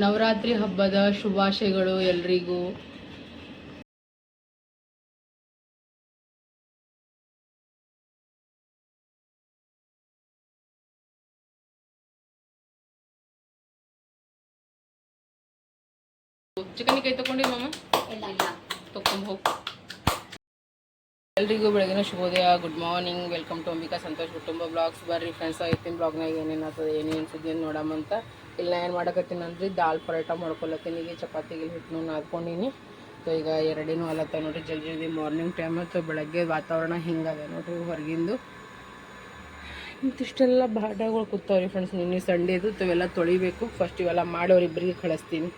ನವರಾತ್ರಿ ಹಬ್ಬದ ಶುಭಾಶಯಗಳು ಎಲ್ರಿಗೂ. ಚಿಕನ್ ಕೈ ತಗೊಂಡಿ ಮಾಮ? ತಗೊಂಡು ಹೋಗಿ. ಎಲ್ರಿಗೂ ಬೆಳಗಿನ ಶುಭೋದಯ. Good morning welcome to Ambika Santosh ಕುಟುಂಬ ಬ್ಲಾಗ್ಸ್ ಬರ್ರಿ ಫ್ರೆಂಡ್ಸ್ ಇವತ್ತಿನ ಬ್ಲಾಗ್ನಾಗ ಏನೇನು ಆಗ್ತದೆ ಏನೇನು ಸುದ್ದಿ ಅಂತ. ಇಲ್ಲಿ ಇಲ್ಲ ಏನು ಮಾಡಕತ್ತೀನಿ ಅಂದ್ರೆ ದಾಲ್ ಪರೋಟ ಮಾಡ್ಕೊಳತ್ತೀನಿ. ಈಗ ಚಪಾತಿಗೆ ಹಿಟ್ಟು ನಾದ್ಕೊಂಡಿನಿ. ಸೊ ಈಗ ಎರಡೇನು ಅಲತ್ತ ನೋಡ್ರಿ, ಜಲ್ದಿ ಜಲ್ದಿ ಮಾರ್ನಿಂಗ್ ಟೈಮ್ ಸೊ ಬೆಳಗ್ಗೆ ವಾತಾವರಣ ಹಿಂಗದೆ ನೋಡ್ರಿ ಹೊರಗಿಂದು. ಇಂತಿಷ್ಟೆಲ್ಲ ಬಾಡಗಳು ಕೂತಾವ್ರಿ ಫ್ರೆಂಡ್ಸ್ ನಿನ್ನೆ ಸಂಡೇದು ಇವೆಲ್ಲ ತೊಳಿಬೇಕು. ಫಸ್ಟ್ ಇವೆಲ್ಲ ಮಾಡೋರು ಇಬ್ಬರಿಗೆ ಕಳಿಸ್ತೀನಿ.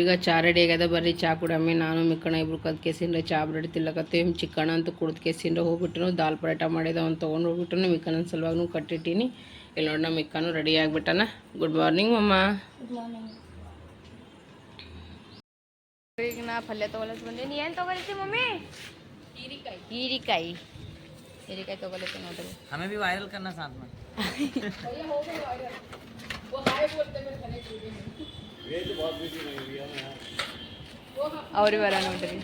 ಈಗ ಚಾ ರೆಡಿ ಆಗ್ಯದ ಬರ್ರಿ ಚಾ ಕುಡಮ್ಮಿ ನಾನು ಮಿಕ್ಕಣ ಇಬ್ರು ಕದ್ಕೇಸಿಂದ ಚಾ ಬ್ರೆಡ್ ತಿಲ್ಲಕತ್ತೇವಿ ಚಿಕ್ಕಣ ಅಂತ ಕುಡ್ದು ಕೇಸಿಂದ ಹೋಗ್ಬಿಟ್ರು. ದಾಲ್ ಪರೋಟ ಮಾಡಿದ ಅವ್ನು ತೊಗೊಂಡು ಹೋಗ್ಬಿಟ್ರು. ಮಿಕ್ಕನ ಸಲುವಾಗೂ ಕಟ್ಟಿಟ್ಟಿನಿ. ಇಲ್ಲಿ ನೋಡಿ ನಮ್ಮ ಮಿಕ್ಕನು ರೆಡಿ ಆಗಿಬಿಟ್ಟಾನ. ಗುಡ್ ಮಾರ್ನಿಂಗ್ ಮಮ್ಮ. ಈಗ ನಾ ಪಲ್ಯ ತೊಗೊಳಕ್ ಬಂದೀನಿ ಏನು ತೊಗೊಳತ್ತಿ ಮಮ್ಮಿ? ಹೀರಿಕಾಯಿ. ಹೀರಿಕಾಯಿ. ಹೀರಿಕಾಯಿ ತೊಗೊಳತ್ತೆ ನೋಡ್ರಿ. ಹಮೇ ಭೀ ವೈರಲ್ ಕನ್ನ ಸಾಥ್ ಮಾಡಿ ಅವ್ರಿ ಬರ ನೋಡ್ರಿ.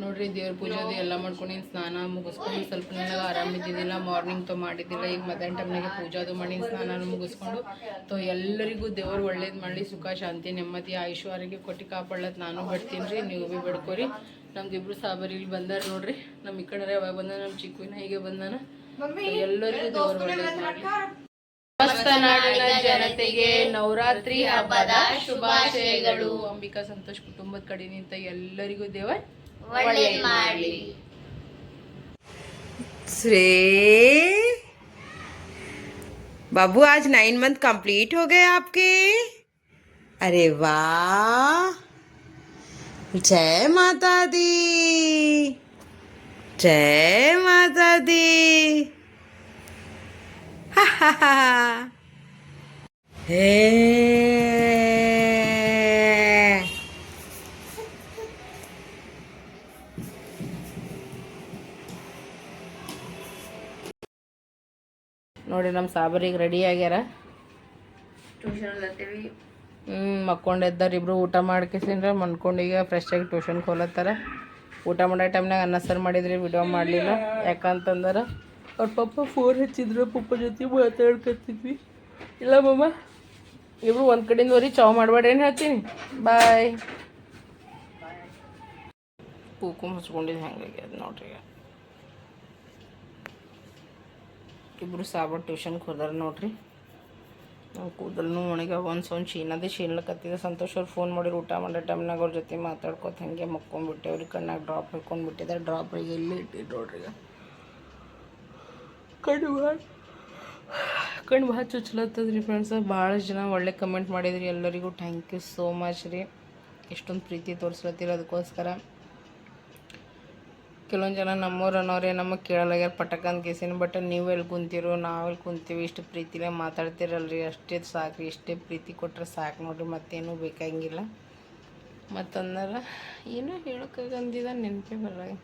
ನೋಡ್ರಿ ದೇವ್ರ ಪೂಜೆ ಅದು ಎಲ್ಲ ಮಾಡ್ಕೊಂಡು ಸ್ನಾನ ಮುಗಿಸ್ಕೊಂಡು ಸ್ವಲ್ಪ ನನಗೆ ಆರಾಮಿದ್ದಿದ್ದಿಲ್ಲ ಮಾರ್ನಿಂಗ್ ತೊ ಮಾಡಿದ್ದಿಲ್ಲ ಈಗ ಮಧ್ಯಾಹ್ನ ಟೈಮ್ನಾಗೆ ಪೂಜೆ ಅದು ಮಾಡಿ ಸ್ನಾನ ಮುಗಿಸ್ಕೊಂಡು ತೊ ಎಲ್ಲರಿಗೂ ದೇವ್ರು ಒಳ್ಳೇದು ಮಾಡಲಿ ಸುಖ ಶಾಂತಿ ನೆಮ್ಮದಿ ಐಶ್ವರ್ಯಕ್ಕೆ ಕೊಟ್ಟು ಕಾಪಾಡ್ಲತ್ ನಾನು ಬಿಡ್ತೀನಿ ರೀ ನೀವು ಭೀ ಬಿಡ್ಕೊರಿ. ನಮ್ದು ಇಬ್ರು ಸಾಬರಿ ಇಲ್ಲಿ ಬಂದಾರ ನೋಡ್ರಿ ನಮ್ಮ ಈ ಕಡೆ ಯಾವಾಗ ಬಂದ ನಮ್ಮ ಚಿಕ್ಕವಿನ ಹೀಗೆ ಬಂದಾನ. ಎಲ್ಲರಿಗೂ ದೇವ್ರು ಒಳ್ಳೇದು ಮಾಡಲಿ. ಸಮಸ್ತ ನಾಡಿನ ಜನತೆಗೆ ನವರಾತ್ರಿ ಹಬ್ಬದ ಶುಭಾಶಯಗಳು ಅಂಬಿಕಾ ಸಂತೋಷ್ ಕುಟುಂಬದ ಕಡೆ ನಿಂತ ಎಲ್ಲರಿಗೂ ದೇವ ಒಳ್ಳೇದು ಮಾಡಲಿ श्रे बाबू आज नाइन मंथ कंप्लीट हो गए आपके अरे वाह जय माता दी जय माता दी ಹೇ ನೋಡಿ ನಮ್ಮ ಸಾಬರಿಗೆ ರೆಡಿ ಆಗ್ಯಾರ. ಹ್ಞೂ ಮಕ್ಕೊಂಡೆದ್ದಾರ ಇಬ್ರು ಊಟ ಮಾಡ್ಕೇಸಿಂದ್ರೆ ಮನ್ಕೊಂಡು ಈಗ ಫ್ರೆಶ್ ಆಗಿ ಟ್ಯೂಷನ್ಗೆ ಹೋಲತ್ತಾರ ಊಟ ಮಾಡೋ ಟೈಮ್ನಾಗ ಅನ್ನ ಸರ್ ಮಾಡಿದ್ರಿ ವಿಡಿಯೋ ಮಾಡಲಿಲ್ಲ. ಯಾಕಂತಂದ್ರೆ ಅವ್ರ ಪಪ್ಪ ಫೋನ್ ಹಚ್ಚಿದ್ರು, ಪಪ್ಪ ಜೊತೆ ಮಾತಾಡ್ಕೊತಿದ್ವಿ ಇಲ್ಲ ಮಮ್ಮ ಇವರು ಒಂದು ಕಡೆಯಿಂದ ವರಿ ಚಾವ್ ಮಾಡಬೇಡ, ಏನು ಹೇಳ್ತೀನಿ? ಬಾಯ್ ಕೂಕು ಮುಚ್ಕೊಂಡಿದ್ದು ಅದು ನೋಡ್ರಿ ಇಬ್ರು ಸಾಬ ಟ್ಯೂಷನ್ಗೆ ಹೋದಾರ ನೋಡ್ರಿ. ನಾವು ಕೂದಲು ಒಣಗ ಒಂದು ಸೊನ್ ಶೀನದೇ ಶೀನ್ಲಕತ್ತಿದೆ. ಸಂತೋಷ್ ಅವ್ರು ಫೋನ್ ಮಾಡಿ ಊಟ ಮಾಡೋ ಟೈಮ್ನಾಗ ಅವ್ರ ಜೊತೆ ಮಾತಾಡ್ಕೊತ ಹಂಗೆ ಮಕ್ಕೊಂಡ್ಬಿಟ್ಟೆ. ಅವ್ರಿಗೆ ಕಣ್ಣಾಗ ಡ್ರಾಪ್ ಹಿಡ್ಕೊಂಡ್ಬಿಟ್ಟಿದೆ. ಡ್ರಾಪ್ ಎಲ್ಲಿ ಇಟ್ಟಿದ್ದು ನೋಡ್ರಿ ಕಣ್ಣು ಭಾಳ ಕಣ್ಣು ಭಾಳ ಚುಚ್ಚಲತ್ತದ್ರಿ ಫ್ರೆಂಡ್ಸ್ ಭಾಳ ಜನ ಒಳ್ಳೆ ಕಮೆಂಟ್ ಮಾಡಿದ್ರಿ. ಎಲ್ಲರಿಗೂ ಥ್ಯಾಂಕ್ ಯು ಸೋ ಮಚ್ ರೀ. ಎಷ್ಟೊಂದು ಪ್ರೀತಿ ತೋರಿಸ್ಲತ್ತೀರ ಅದಕ್ಕೋಸ್ಕರ. ಕೆಲವೊಂದು ಜನ ನಮ್ಮವ್ರು ಅನ್ನೋರೇ ನಮಗೆ ಕೇಳಲಾಗ್ಯಾರ ಪಟಕಂತ ಕೇಸಿನ ಬಟ್ ನೀವು ಎಲ್ಲಿ ಕುಂತೀರೋ ನಾವೆಲ್ಲಿ ಕುಂತೀವಿ, ಇಷ್ಟು ಪ್ರೀತಿಲೇ ಮಾತಾಡ್ತಿರಲ್ರಿ. ಅಷ್ಟೇ ಸಾಕು ಇಷ್ಟೇ ಪ್ರೀತಿ ಕೊಟ್ಟರೆ ಸಾಕು ನೋಡ್ರಿ, ಮತ್ತೇನು ಬೇಕಾಗಿಲ್ಲ. ಮತ್ತಂದ್ರೆ, ಏನೋ ಹೇಳೋಕ್ಕಾಗಂದಿದ ನೆನಪೇ ಬರಲ್ಲ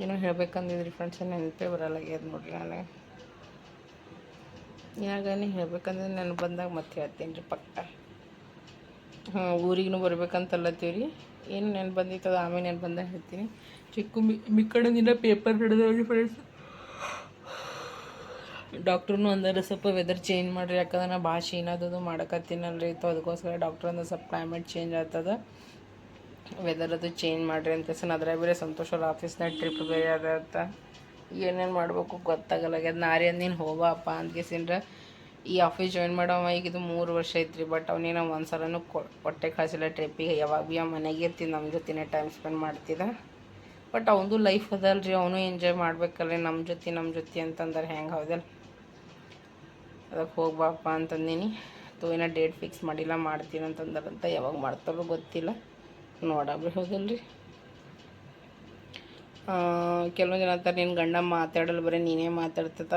ಏನೋ ಹೇಳ್ಬೇಕಂದಿದ್ರಿ ಫ್ರೆಂಡ್ಸ್ ನೆನಪೇ ಬರಲ್ಲಾಗ್ಯದ ನೋಡ್ರಿ ನನಗೆ ಯಾಗನೇ ಹೇಳ್ಬೇಕಂದ್ರೆ ನೆನಪು ಬಂದಾಗ ಮತ್ತೆ ಹೇಳ್ತೀನಿ ರೀ ಪಕ್ಕ. ಹಾಂ ಊರಿಗೂ ಬರ್ಬೇಕಂತಲ್ಲತ್ತೀವಿ ರೀ ಏನು ನೆನಪು ಬಂದಿತ್ತದ ಆಮೇಲೆ ನೆನಪು ಬಂದಾಗ ಹೇಳ್ತೀನಿ. ಚಿಕ್ಕ ಮಿ ಮಿಕ್ಕಡದಿಂದ ಪೇಪರ್ ಹಿಡಿದವ್ರಿ ಫ್ರೆಂಡ್ಸ್ ಡಾಕ್ಟ್ರೂ ಅಂದರೆ ಸ್ವಲ್ಪ ವೆದರ್ ಚೇಂಜ್ ಮಾಡಿರಿ ಯಾಕಂದ್ರೆ ನಾ ಭಾಳ ಶೀನದು ಮಾಡಕತ್ತೀನಲ್ರಿ ಇತ್ತು ಅದಕ್ಕೋಸ್ಕರ ಡಾಕ್ಟ್ರ್ ಅಂದ್ರೆ ಸ್ವಲ್ಪ ಕ್ಲೈಮೇಟ್ ಚೇಂಜ್ ಆಗ್ತದ. ವೆದರ್ ಅದು ಚೇಂಜ್ ಮಾಡಿರಿ ಅಂತ ಕೇಸನ್ ಅದ್ರಾಗ ಬೇರೆ ಸಂತೋಷ ಅವ್ರ ಆಫೀಸ್ನಾಗ ಟ್ರಿಪ್ ಬೇರೆ ಅದ ಅಂತ. ಏನೇನು ಮಾಡಬೇಕು ಗೊತ್ತಾಗಲ್ಲಾಗ್ಯದ ನಾರಿ ನೀನು ಹೋಗಪ್ಪ ಅಂತ ಕೇಸಿಂದ್ರ ಈ ಆಫೀಸ್ ಜಾಯಿನ್ ಮಾಡೋವ ಈಗ ಇದು ಮೂರು ವರ್ಷ ಐತ್ರಿ ಬಟ್ ಅವನೇನ ಒಂದು ಸಲನೂ ಕೊಟ್ಟೆ ಕಳಿಸಿಲ್ಲ ಟ್ರಿಪ್ಪಿಗೆ ಯಾವಾಗ ಭೀ ಮನೆಗೆ ಇರ್ತೀನಿ ನಮ್ಮ ಜೊತೆನೇ ಟೈಮ್ ಸ್ಪೆಂಡ್ ಮಾಡ್ತಿದ್ದ ಬಟ್ ಅವನದು ಲೈಫ್ ಅದಲ್ರಿ, ಅವನು ಎಂಜಾಯ್ ಮಾಡ್ಬೇಕಲ್ರಿ ನಮ್ಮ ಜೊತೆ ನಮ್ಮ ಜೊತೆ ಅಂತಂದ್ರೆ ಹೆಂಗೆ ಹೌದಲ್ಲ ಅದಕ್ಕೆ ಹೋಗ್ಬಾಪ್ಪ ಅಂತಂದೀನಿ. ತೋ ಏನೋ ಡೇಟ್ ಫಿಕ್ಸ್ ಮಾಡಿಲ್ಲ ಮಾಡ್ತೀನಿ ಅಂತಂದ್ರಂತ ಯಾವಾಗ ಮಾಡ್ತಾರೋ ಗೊತ್ತಿಲ್ಲ. ನೋಡಬ್ರಿ ಹೌದಲ್ರಿ ಕೆಲವೊಂದು ಜನ ಅಂತಾರೆ ನಿನ್ನ ಗಂಡ ಮಾತಾಡಲ್ಲ, ಬರೀ ನೀನೇ ಮಾತಾಡ್ತದ.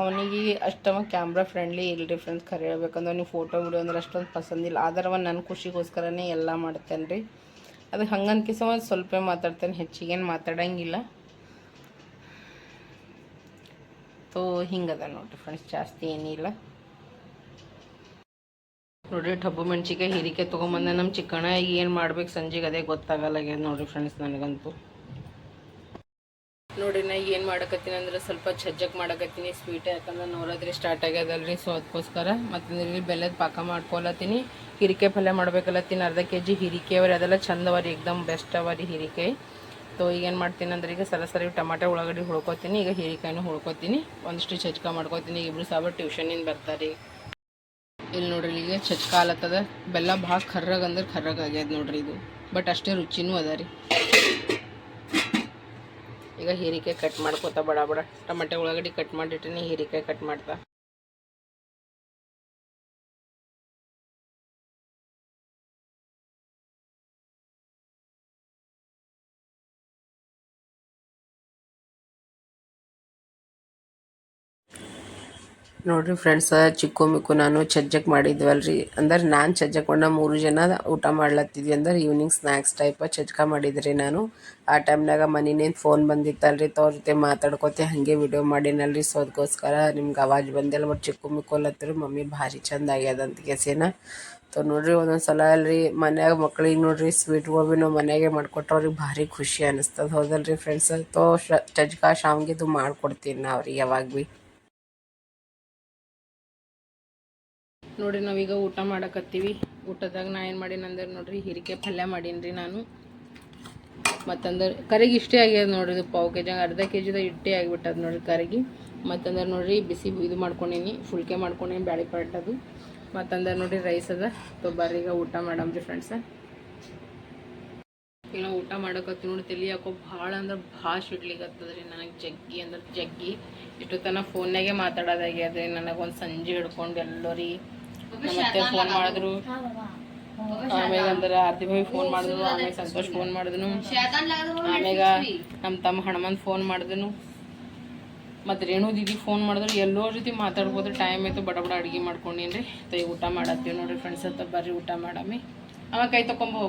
ಅವನಿಗೆ ಅಷ್ಟವ ಕ್ಯಾಮ್ರಾ ಫ್ರೆಂಡ್ಲಿ ಇಲ್ರಿ ಫ್ರೆಂಡ್ಸ್ ಖರೆ ಹೇಳ್ಬೇಕಂದ್ರೆ ಅವ್ನಿಗೆ ಫೋಟೋ ವಿಡಿಯೋ ಅಂದ್ರೆ ಅಷ್ಟೊಂದು ಪಸಂದಿಲ್ಲ ಆದ್ರೆ ಅವ ನನ್ನ ಖುಷಿಗೋಸ್ಕರನೇ ಎಲ್ಲ ಮಾಡ್ತೇನೆ ರೀ ಅದಕ್ಕೆ ಹಂಗನ್ಕಿಸ ಒಂದು ಸ್ವಲ್ಪ ಮಾತಾಡ್ತೇನೆ, ಹೆಚ್ಚಿಗೇನು ಮಾತಾಡಂಗಿಲ್ಲ. ತೋ, ಹಿಂಗದ ನೋಡಿರಿ ಫ್ರೆಂಡ್ಸ್ ಜಾಸ್ತಿ ಏನಿಲ್ಲ. ನೋಡ್ರಿ ಟಬ್ಬು ಮೆಣಸಿಕಾಯಿ ಹೀರಿಕೆ ತೊಗೊಂಬಂದೆ ನಮ್ಮ ಚಿಕ್ಕಣ್ಣ, ಈಗ ಏನು ಮಾಡ್ಬೇಕು ಸಂಜೆಗೆ ಅದೇ ಗೊತ್ತಾಗಲ್ಲಾಗ್ಯದ ನೋಡ್ರಿ ಫ್ರೆಂಡ್ಸ್ ನನಗಂತೂ. ನೋಡಿ ನಾ ಏನು ಮಾಡಕತ್ತೀನಿ ಅಂದ್ರೆ ಸ್ವಲ್ಪ ಛಜ್ಜಕ್ಕೆ ಮಾಡಕತ್ತೀನಿ ಸ್ವೀಟ್ ಯಾಕಂದ್ರೆ ನೋಡಿದ್ರೆ ಸ್ಟಾರ್ಟ್ ಆಗ್ಯದಲ್ರಿ ಸೊ ಅದಕ್ಕೋಸ್ಕರ ಮತ್ತು ಇಲ್ಲಿ ಬೆಲ್ಲದ ಪಾಕ ಮಾಡ್ಕೊಲತ್ತೀನಿ. ಹಿರಿಕೆ ಪಲ್ಯ ಮಾಡ್ಬೇಕಲ್ಲತ್ತೀನಿ ಅರ್ಧ ಕೆ ಜಿ ಹಿರಿಕೆ ಅವ್ರಿ, ಅದೆಲ್ಲ ಚಂದ ಅವರಿ, ಎಕ್ದಮ್ ಬೆಸ್ಟ್ ಅವರಿ ಹೀರಿಕಾಯಿ. ಸೊ ಈಗ ಏನು ಮಾಡ್ತೀನಿ ಅಂದ್ರೆ ಈಗ ಸಲ ಸರಿ ಟಮಾಟೆ ಉಳ್ಳಾಗಡ್ಡಿ ಹುಳ್ಕೊತೀನಿ ಈಗ ಹೀರಿಕಾಯಿನೂ ಹುಳ್ಕೊತೀನಿ ಒಂದಿಷ್ಟು ಚಚ್ಕ ಮಾಡ್ಕೊತೀನಿ ಇಬ್ರು ಸಾವಿರ ಟ್ಯೂಷನಿಂದ ಬರ್ತಾರೆ. ಇಲ್ಲಿ ನೋಡ್ರಿ ಈಗ ಚಚ್ಕ ಆಲತ್ತದ ಬೆಲ್ಲ ಭಾಳ ಖರ್ರಾಗ ಅಂದ್ರೆ ಖರ್ರಾಗ ಆಗ್ಯದ ನೋಡ್ರಿ ಇದು. ಬಟ್ ಅಷ್ಟೇ ರುಚಿನೂ ಅದ ರೀ. ಈಗ ಹೀರಿಕಾಯಿ ಕಟ್ ಮಾಡ್ಕೋತ ಬಡ ಬಡ. ಟಮಾಟೆ ಉಳ್ಳಾಗಡ್ಡಿ ಕಟ್ ಮಾಡಿಟ್ಟಿನಿ, ಹೀರಿಕಾಯಿ ಕಟ್ ಮಾಡ್ತಾ. ನೋಡ್ರಿ ಫ್ರೆಂಡ್ಸ್ ಚಿಕ್ಕು ಮಿಕ್ಕು ನಾನು ಚಜ್ಜಕ್ ಮಾಡಿದ್ವಲ್ರಿ. ಅಂದ್ರೆ ನಾನು ಚಜ್ಜಕ್ ಮೂರು ಜನ ಊಟ ಮಾಡ್ಲತ್ತಿದ್ವಿ ಅಂದ್ರೆ ಈವ್ನಿಂಗ್ ಸ್ನ್ಯಾಕ್ಸ್ ಟೈಪ್ ಚಜ್ಜಕ ಮಾಡಿದ್ರಿ ನಾನು. ಆ ಟೈಮ್ನಾಗ ಮನಿನೇನು ಫೋನ್ ಬಂದಿತ್ತಲ್ರಿ, ತವ್ರ ಜೊತೆ ಮಾತಾಡ್ಕೋತೆ ಹಾಗೆ ವಿಡಿಯೋ ಮಾಡಿನಲ್ರಿ. ಸೊ ಅದಕ್ಕೋಸ್ಕರ ನಿಮ್ಗೆ ಅವಾಜ್ ಬಂದಿಲ್ಲ ಬಟ್ ಚಿಕ್ಕು ಮಿಕ್ಕು ಅಲ್ಲತ್ತಿರು ಮಮ್ಮಿ ಭಾರಿ ಚಂದ ಆಗ್ಯದ ಅಂತ ತೊ ಸೊ ನೋಡ್ರಿ ಒಂದೊಂದು ಸಲ ಅಲ್ರಿ ಮನ್ಯಾಗ ಮಕ್ಳಿಗೆ ನೋಡ್ರಿ ಸ್ವೀಟ್ಗಳು ಭೀ ನಾವು ಮನೆಯಾಗೆ ಅವ್ರಿಗೆ ಭಾರಿ ಖುಷಿ ಅನಿಸ್ತದ. ಹೌದಲ್ರಿ ಫ್ರೆಂಡ್ಸ್ ತೋ ಚಜ್ಕ ಶಾವ್ಗಿದು ಮಾಡ್ಕೊಡ್ತೀನಿ ನಾ ಅವ್ರಿಗೆ ಯಾವಾಗ ಭೀ. ನೋಡ್ರಿ ನಾವೀಗ ಊಟ ಮಾಡಕತ್ತೀವಿ. ಊಟದಾಗ ನಾ ಏನು ಮಾಡೀನಿ ಅಂದ್ರೆ ನೋಡ್ರಿ ಹಿರಿಕೆ ಪಲ್ಯ ಮಾಡೀನಿ ನಾನು. ಮತ್ತಂದ್ರೆ ಕರಿಗೆ ಇಷ್ಟೇ ಆಗ್ಯದ ನೋಡ್ರಿ ಪಾವು ಕೆ ಜಿ ಅರ್ಧ ಕೆ ಜಿದ ಇಟ್ಟೇ ಆಗಿಬಿಟ್ಟದ ನೋಡ್ರಿ ಕರಿಗೆ. ಮತ್ತಂದ್ರೆ ನೋಡ್ರಿ ಬಿಸಿ ಇದು ಮಾಡ್ಕೊಂಡೀನಿ, ಫುಲ್ಕೆ ಮಾಡ್ಕೊಂಡೀನಿ, ಬ್ಯಾಳಿ ಪರೋಟದು ಮತ್ತಂದ್ರೆ ನೋಡ್ರಿ ರೈಸ್ ಅದ. ತೊ ಬರ್ರಿ ಈಗ ಊಟ ಮಾಡಮ್ರಿ ಫ್ರೆಂಡ್ಸ ಈಗ ನಾವು ಊಟ ಮಾಡಕತ್ತಿ ನೋಡಿ ತಲೆ ಯಾಕೋ ಭಾಳ ಅಂದ್ರೆ ಭಾಳ ರೀ ನನಗೆ. ಜಗ್ಗಿ ಅಂದ್ರೆ ಜಗ್ಗಿ. ಇಷ್ಟು ತನಕ ಫೋನ್ನಾಗೆ ಮಾತಾಡೋದಾಗ್ಯದ ರೀ ನನಗೆ ಒಂದು ಸಂಜೆ ಹಿಡ್ಕೊಂಡು ಎಲ್ಲರಿ. ಮತ್ತೆ ಫೋನ್ ಮಾಡಿದ್ರು. ಆಮೇಲೆ ಅಂದ್ರೆ ಆರ್ತಿ ಭಾವಿ ಫೋನ್ ಮಾಡಿದ್ರು ಆಮೇಲೆ ಸಂತೋಷ್ ಫೋನ್ ಮಾಡಿದ್ನು. ಆಮ್ಯಾಗ ನಮ್ಮ ತಮ್ಮ ಹಣಮನ್ ಫೋನ್ ಮಾಡಿದ್ನು. ಮತ್ತು ರೇಣು ದೀದಿ ಫೋನ್ ಮಾಡಿದ್ರು. ಎಲ್ಲೋ ಜೊತೆ ಮಾತಾಡ್ಬೋದು ಟೈಮ್ ಆಯ್ತು ಬಡ ಬಡ ಅಡುಗೆ ಮಾಡ್ಕೊಂಡೀನಿ ರೀ ಊಟ ಮಾಡತ್ತೀವಿ ನೋಡ್ರಿ ಫ್ರೆಂಡ್ಸ್ ಹತ್ತ ಬರ್ರಿ ಊಟ ಮಾಡಮ್ಮಿ ಅವ ಕೈ ತಕೊಂಬೋ.